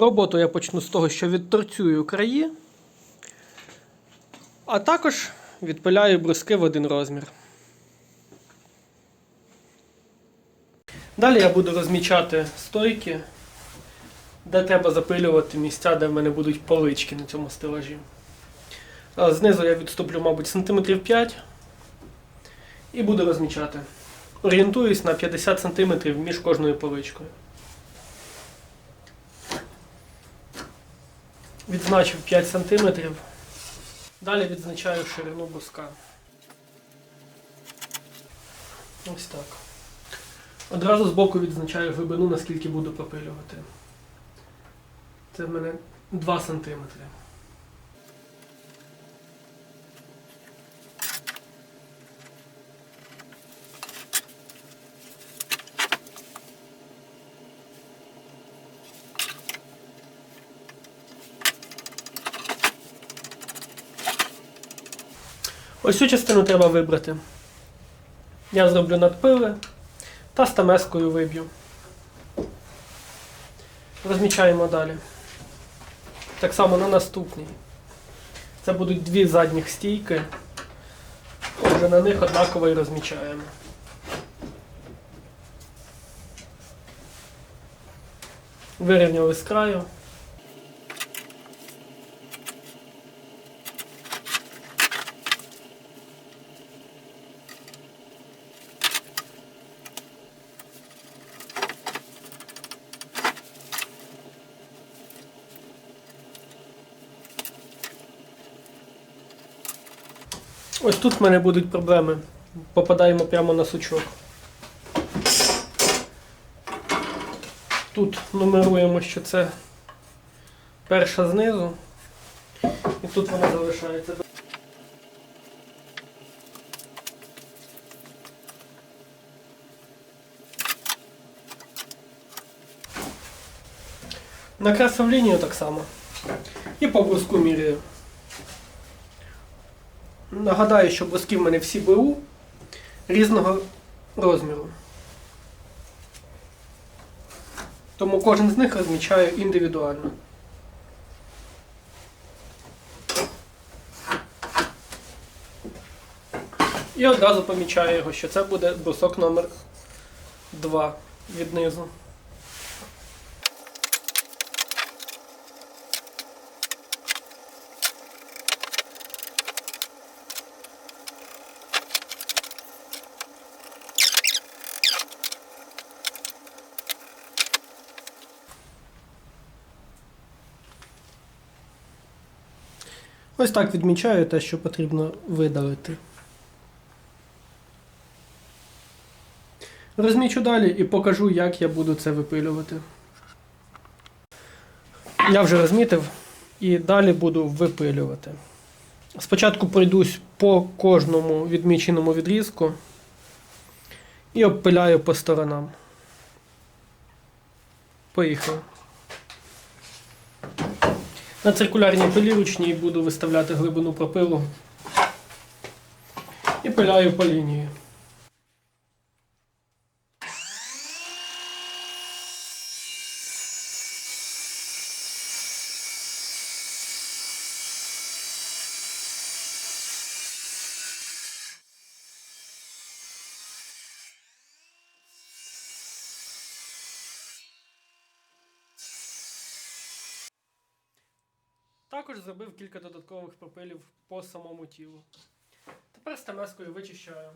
Роботу я почну з того, що відторцюю краї, а також відпиляю бруски в один розмір. Далі я буду розмічати стойки, де треба запилювати місця, де в мене будуть полички на цьому стелажі. Знизу я відступлю, мабуть, сантиметрів 5 і буду розмічати. Орієнтуюсь на 50 см між кожною поличкою. Відзначив 5 см. Далі відзначаю ширину буска. Ось так. Одразу збоку відзначаю глибину, наскільки буду пропилювати. Це в мене 2 см. Ось цю частину треба вибрати. Я зроблю надпили та стамескою виб'ю. Розмічаємо далі. Так само на наступній. Це будуть дві задніх стійки. Отже, на них однаково і розмічаємо. Вирівняли з краю. Ось тут в мене будуть проблеми. Попадаємо прямо на сучок. Тут нумеруємо, що це перша знизу. І тут вона залишається. Накреслив лінію так само. І по бруску міряю. Нагадаю, що бруски в мене всі БУ різного розміру. Тому кожен з них розмічаю індивідуально. І одразу помічаю його, що це буде брусок номер 2 від Ось так відмічаю те, що потрібно видалити. Розмічу далі і покажу, як я буду це випилювати. Я вже розмітив і далі буду випилювати. Спочатку пройдусь по кожному відміченому відрізку і обпиляю по сторонам. Поїхали. На циркулярній пилі ручній буду виставляти глибину пропилу і пиляю по лінії. Також зробив кілька додаткових пропилів по самому тілу. Тепер стамескою вичищаю.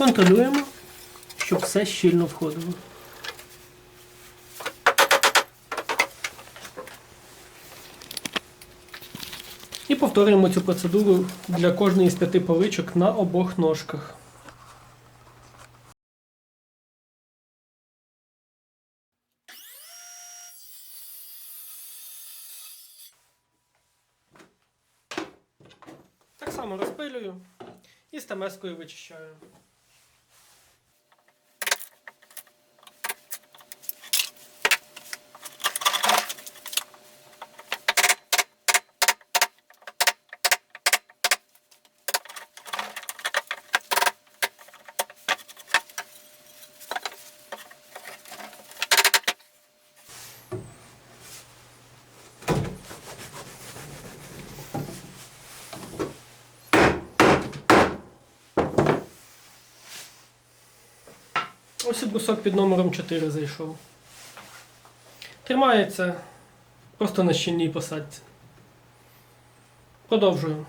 Контролюємо, щоб все щільно входило. І повторюємо цю процедуру для кожної з п'яти поличок на обох ножках. Так само розпилюю і стамескою вичищаю. Ось і брусок під номером 4 зайшов. Тримається просто на щільній посадці. Продовжуємо.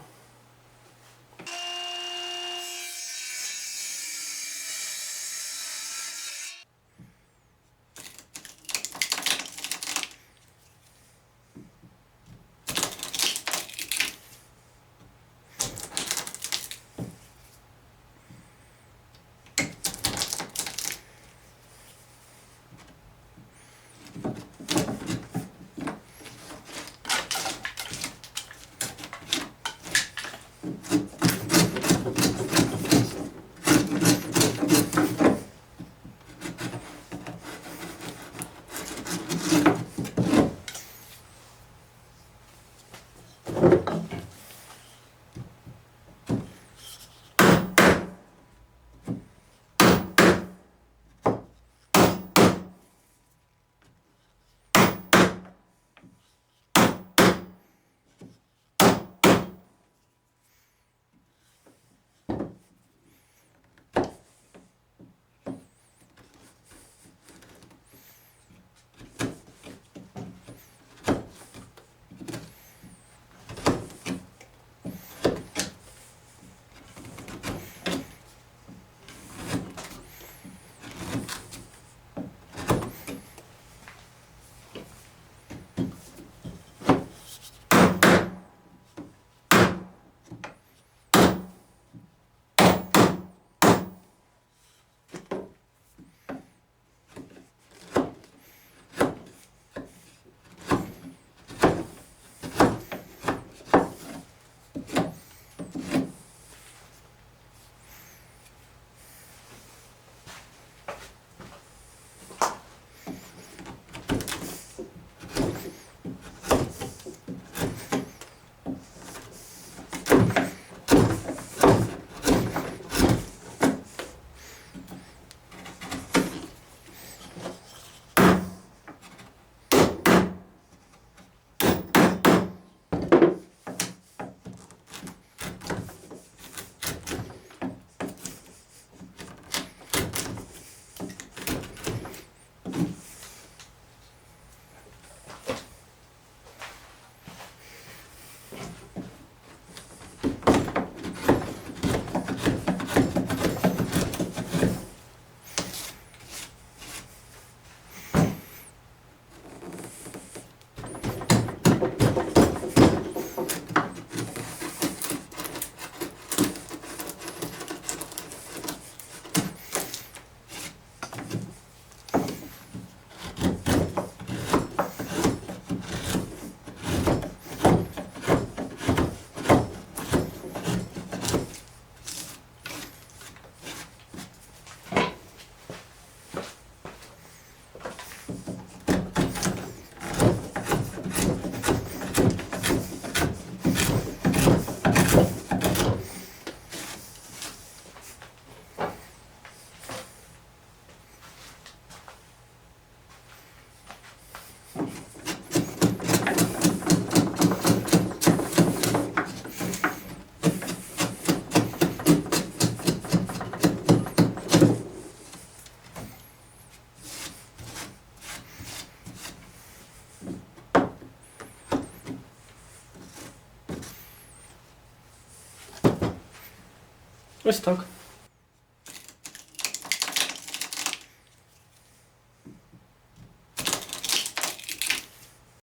Ось так.